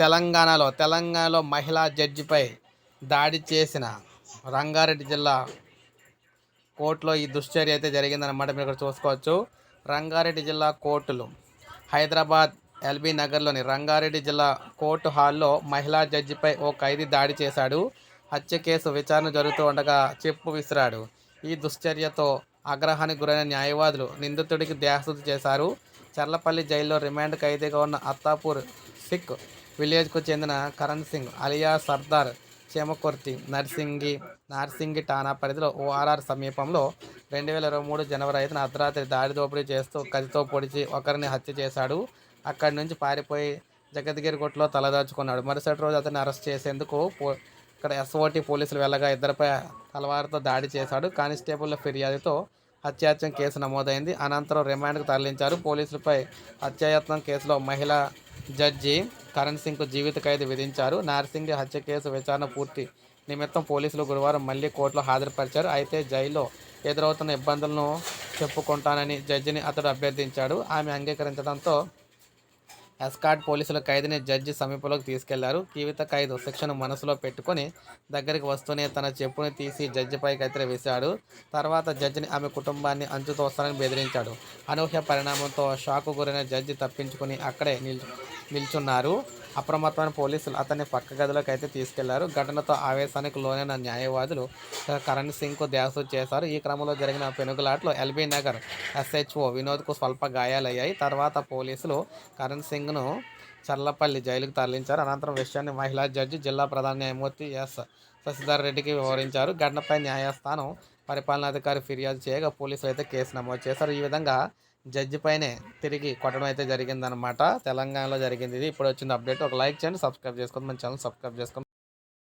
తెలంగాణలో తెలంగాణలో మహిళా జడ్జిపై దాడి చేసిన రంగారెడ్డి జిల్లా కోర్టులో ఈ దుశ్చర్య అయితే జరిగిందన్నమాట. మీరు ఇక్కడ చూసుకోవచ్చు. రంగారెడ్డి జిల్లా కోర్టులు హైదరాబాద్ ఎల్బీ నగర్లోని రంగారెడ్డి జిల్లా కోర్టు హాల్లో మహిళా జడ్జిపై ఓ ఖైదీ దాడి చేశాడు. హత్య కేసు విచారణ జరుగుతూ ఉండగా చెప్పు విసిరాడు. ఈ దుశ్చర్యతో ఆగ్రహానికి గురైన న్యాయవాదులు నిందితుడికి దేహశుద్ధి చేశారు. చర్లపల్లి జైల్లో రిమాండ్ ఖైదీగా ఉన్న అత్తాపూర్ సిక్ విలేజ్కు చెందిన కరణ్ సింగ్ అలియా సర్దార్ చేమకుర్తి నర్సింగి నార్సింగి ఠానా పరిధిలో ఓఆర్ఆర్ సమీపంలో రెండు వేల ఇరవై మూడు జనవరి ఐదున అర్ధరాత్రి దాడి దోపిడీ చేస్తూ కత్తితో పొడిచి ఒకరిని హత్య చేశాడు. అక్కడి నుంచి పారిపోయి జగద్గిరిగుట్లో తలదాచుకున్నాడు. మరుసటి రోజు అతన్ని అరెస్ట్ చేసేందుకు పో ఇక్కడ ఎస్ఓటీ పోలీసులు వెళ్ళగా ఇద్దరిపై తలవారితో దాడి చేశాడు. కానిస్టేబుల్ ఫిర్యాదుతో హత్యాయత్నం కేసు నమోదైంది. అనంతరం రిమాండ్కు తరలించారు. పోలీసులపై హత్యాయత్నం కేసులో మహిళ జడ్జి కరణ్ సింగ్కు జీవిత ఖైదు విధించారు. నార్సింగ్ హత్య కేసు విచారణ పూర్తి నిమిత్తం పోలీసులు గురువారం మళ్ళీ కోర్టులో హాజరుపరిచారు. అయితే జైల్లో ఎదురవుతున్న ఇబ్బందులను చెప్పుకుంటానని జడ్జిని అతడు అభ్యర్థించాడు. ఆమె అంగీకరించడంతో ఎస్కాట్ పోలీసులు ఖైదీని జడ్జి సమీపంలోకి తీసుకెళ్ళారు. జీవిత ఖైదు శిక్షను మనసులో పెట్టుకొని దగ్గరికి వస్తూనే తన చెప్పుని తీసి జడ్జిపై కత్తిర వేశాడు. తర్వాత జడ్జిని ఆమె కుటుంబాన్ని అంచుతోస్తానని బెదిరించాడు. అనూహ్య పరిణామంతో షాకు గురైన జడ్జి తప్పించుకుని అక్కడే నిల్ నిల్చున్నారు. అప్రమత్తమైన పోలీసులు అతన్ని పక్క గదిలోకి అయితే తీసుకెళ్ళారు. ఘటనతో ఆవేశానికి లోనైన న్యాయవాదులు కరణ్ సింగ్కు దేవసు చేశారు. ఈ క్రమంలో జరిగిన పెనుగులాట్లో ఎల్బీ నగర్ ఎస్హెచ్ఓ వినోద్కు స్వల్ప గాయాలయ్యాయి. తర్వాత పోలీసులు కరణ్ సింగ్ను చర్లపల్లి జైలుకు తరలించారు. అనంతరం విషయాన్ని మహిళా జడ్జి జిల్లా ప్రధాన న్యాయమూర్తి ఎస్ శశిధర్ రెడ్డికి వివరించారు. ఘటనపై న్యాయస్థానం పరిపాలనాధికారి ఫిర్యాదు చేయగా పోలీసులు అయితే కేసు నమోదు చేశారు. ఈ విధంగా జడ్జి పైనే తిరిగి కొట్టడం అయితే జరిగిందనమాట తెలంగాణలో జరిగింది ఇది. ఇప్పుడు వచ్చిన అప్డేట్ ఒక లైక్ చేయండి సబ్స్క్రైబ్ చేసుకోండి మన ఛానల్ సబ్స్క్రైబ్ చేసుకోండి.